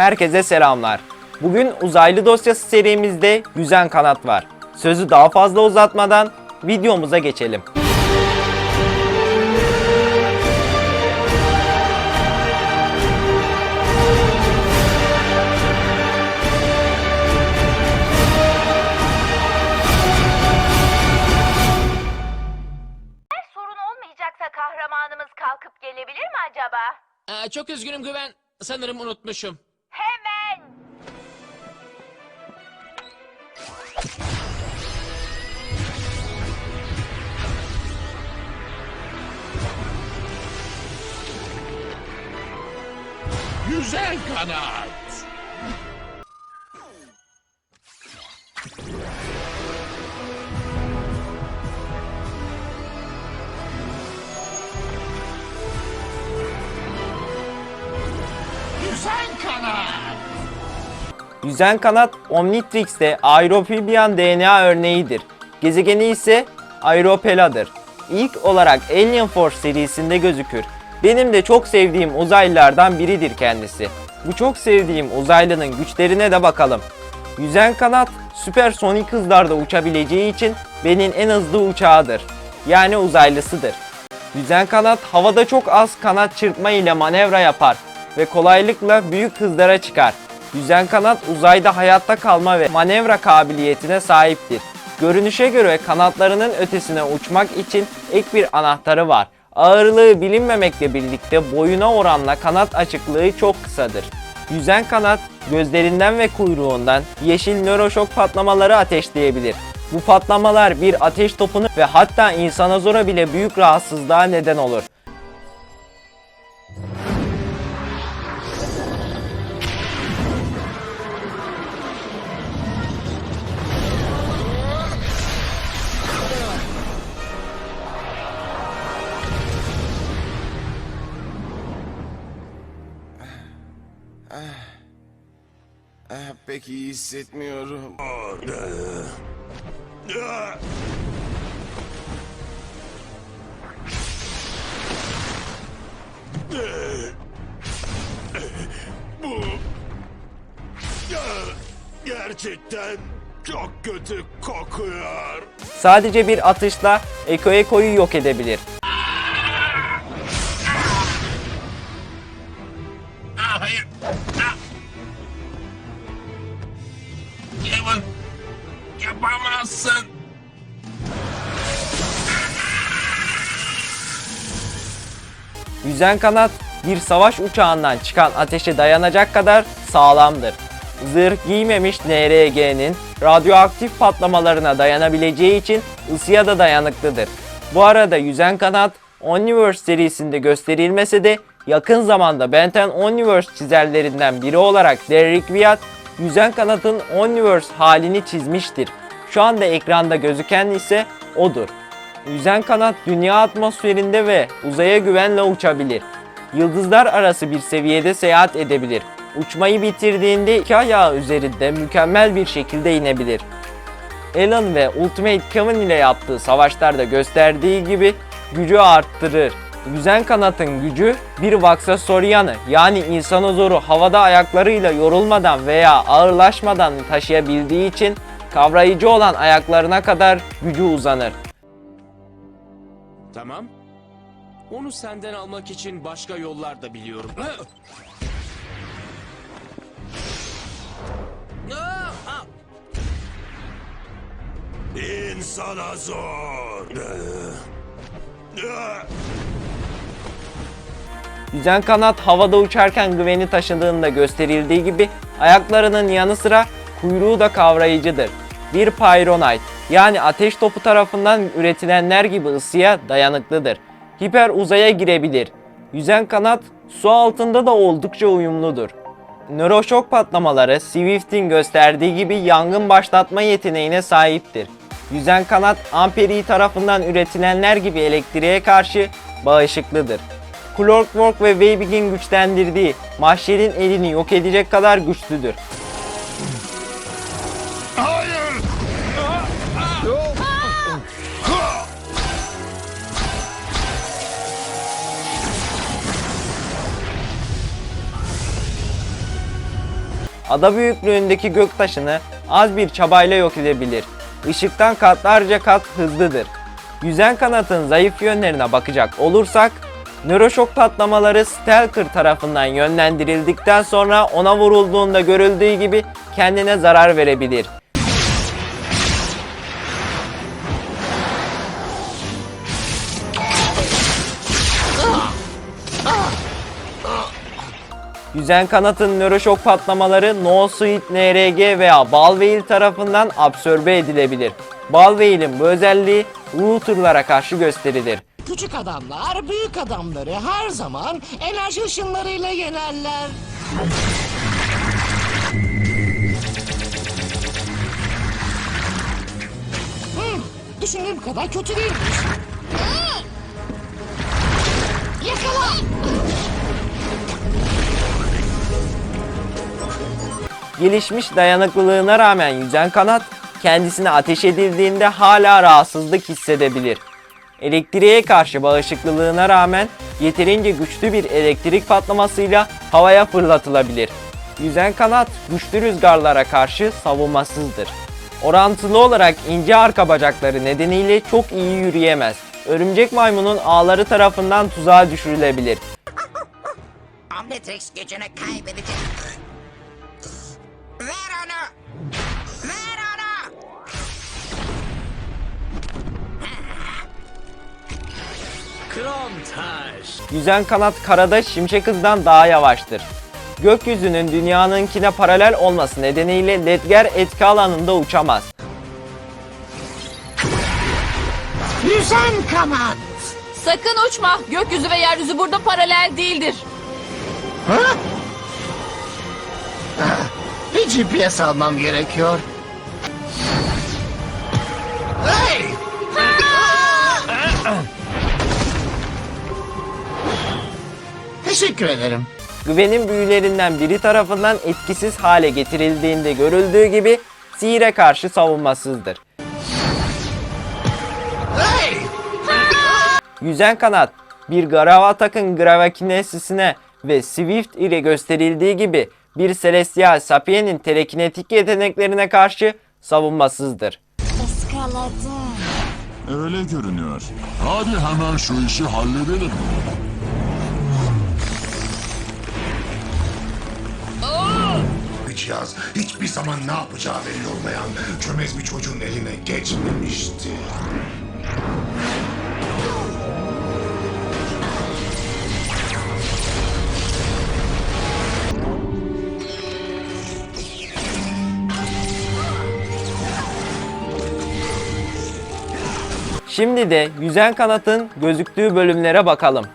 Herkese selamlar. Bugün uzaylı dosyası serimizde yüzen kanat var. Sözü daha fazla uzatmadan videomuza geçelim. sorun olmayacaksa kahramanımız kalkıp gelebilir mi acaba? Aa, çok üzgünüm Güven. Sanırım unutmuşum. Güzel kanat. Güzel kanat. Yüzen kanat Omnitrix'te Aerophilian DNA örneğidir. Gezegeni ise Aeropela'dır. İlk olarak Alien Force serisinde gözükür. Benim de çok sevdiğim uzaylılardan biridir kendisi. Bu çok sevdiğim uzaylının güçlerine de bakalım. Yüzen kanat süpersonik hızlarda uçabileceği için benim en hızlı uçağıdır. Yani uzaylısıdır. Yüzen kanat havada çok az kanat çırpma ile manevra yapar ve kolaylıkla büyük hızlara çıkar. Yüzen kanat uzayda hayatta kalma ve manevra kabiliyetine sahiptir. Görünüşe göre kanatlarının ötesine uçmak için ek bir anahtarı var. Ağırlığı bilinmemekle birlikte boyuna oranla kanat açıklığı çok kısadır. Yüzen kanat gözlerinden ve kuyruğundan yeşil nöroşok patlamaları ateşleyebilir. Bu patlamalar bir ateş topunu ve hatta insana zora bile büyük rahatsızlığa neden olur. Ah, pek iyi hissetmiyorum. Gerçekten çok kötü kokuyor. Sadece bir atışla Eko Eko'yu yok edebilir. Yapamazsın. Yüzen kanat bir savaş uçağından çıkan ateşe dayanacak kadar sağlamdır. Zırh giymemiş NRG'nin radyoaktif patlamalarına dayanabileceği için ısıya da dayanıklıdır. Bu arada yüzen kanat Omniverse serisinde gösterilmese de yakın zamanda Ben 10 Omniverse çizerlerinden biri olarak Derek Wyatt yüzen kanatın Omniverse halini çizmiştir. Şu anda ekranda gözüken ise odur. Yüzen kanat dünya atmosferinde ve uzaya güvenle uçabilir. Yıldızlar arası bir seviyede seyahat edebilir. Uçmayı bitirdiğinde iki ayağı üzerinde mükemmel bir şekilde inebilir. Alan ve Ultimate Kevin ile yaptığı savaşlarda gösterdiği gibi gücü arttırır. Yüzen kanatın gücü bir Vaxasorian'ı yani insanozoru havada ayaklarıyla yorulmadan veya ağırlaşmadan taşıyabildiği için kavrayıcı olan ayaklarına kadar gücü uzanır. Tamam. Onu senden almak için başka yollar da biliyorum. İnsana zor. Yüzen kanat havada uçarken güveni taşıdığında gösterildiği gibi ayaklarının yanı sıra kuyruğu da kavrayıcıdır. Bir pyronite yani ateş topu tarafından üretilenler gibi ısıya dayanıklıdır. Hiper uzaya girebilir. Yüzen kanat su altında da oldukça uyumludur. Nöroşok patlamaları Swift'in gösterdiği gibi yangın başlatma yeteneğine sahiptir. Yüzen kanat amperi tarafından üretilenler gibi elektriğe karşı bağışıklıdır. Clockwork ve Weibig'in güçlendirdiği mahşerin elini yok edecek kadar güçlüdür. Hayır. ada büyüklüğündeki göktaşını az bir çabayla yok edebilir. Işıktan katlarca kat hızlıdır. Yüzen kanatın zayıf yönlerine bakacak olursak, nöroşok patlamaları Stalker tarafından yönlendirildikten sonra ona vurulduğunda görüldüğü gibi kendine zarar verebilir. Yüzen kanatın nöroşok patlamaları No Suit NRG veya Balveil tarafından absorbe edilebilir. Balveil'in bu özelliği routerlara karşı gösterilir. Küçük adamlar büyük adamları her zaman enerji ışınlarıyla yenerler. Hmm, düşündüğüm kadar kötü değilmiş. Yakala! Gelişmiş dayanıklılığına rağmen yüzen kanat kendisine ateş edildiğinde hala rahatsızlık hissedebilir. Elektriğe karşı bağışıklılığına rağmen yeterince güçlü bir elektrik patlamasıyla havaya fırlatılabilir. Yüzen kanat güçlü rüzgarlara karşı savunmasızdır. Orantılı olarak ince arka bacakları nedeniyle çok iyi yürüyemez. Örümcek maymunun ağları tarafından tuzağa düşürülebilir. Omnitrix gücünü kaybedecek. Yüzen kanat karada şimşek hızdan daha yavaştır. Gökyüzünün dünyanınkine paralel olması nedeniyle Ledger etki alanında uçamaz. Yüzen kanat! Sakın uçma. Gökyüzü ve yeryüzü burada paralel değildir. Ha? Bir GPS almam gerekiyor. Hey! Teşekkür ederim. Gwen'in büyülerinden biri tarafından etkisiz hale getirildiğinde görüldüğü gibi sihire karşı savunmasızdır. Hey! Yüzen kanat bir Gravatak'ın Gravakinesisine ve Swift ile gösterildiği gibi bir Celestial Sapien'in telekinetik yeteneklerine karşı savunmasızdır. Öyle görünüyor. Hadi hemen şu işi halledelim. Cihaz hiçbir zaman ne yapacağı belli olmayan çömez bir çocuğun eline geçmemişti. Şimdi de yüzen kanatın gözüktüğü bölümlere bakalım.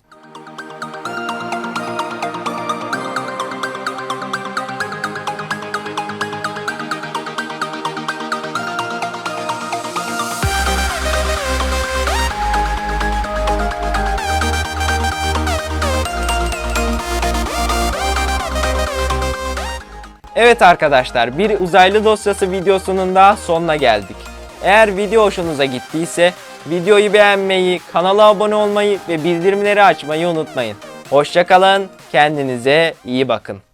Evet arkadaşlar bir uzaylı dosyası videosunun daha sonuna geldik. Eğer video hoşunuza gittiyse videoyu beğenmeyi, kanala abone olmayı ve bildirimleri açmayı unutmayın. Hoşçakalın, kendinize iyi bakın.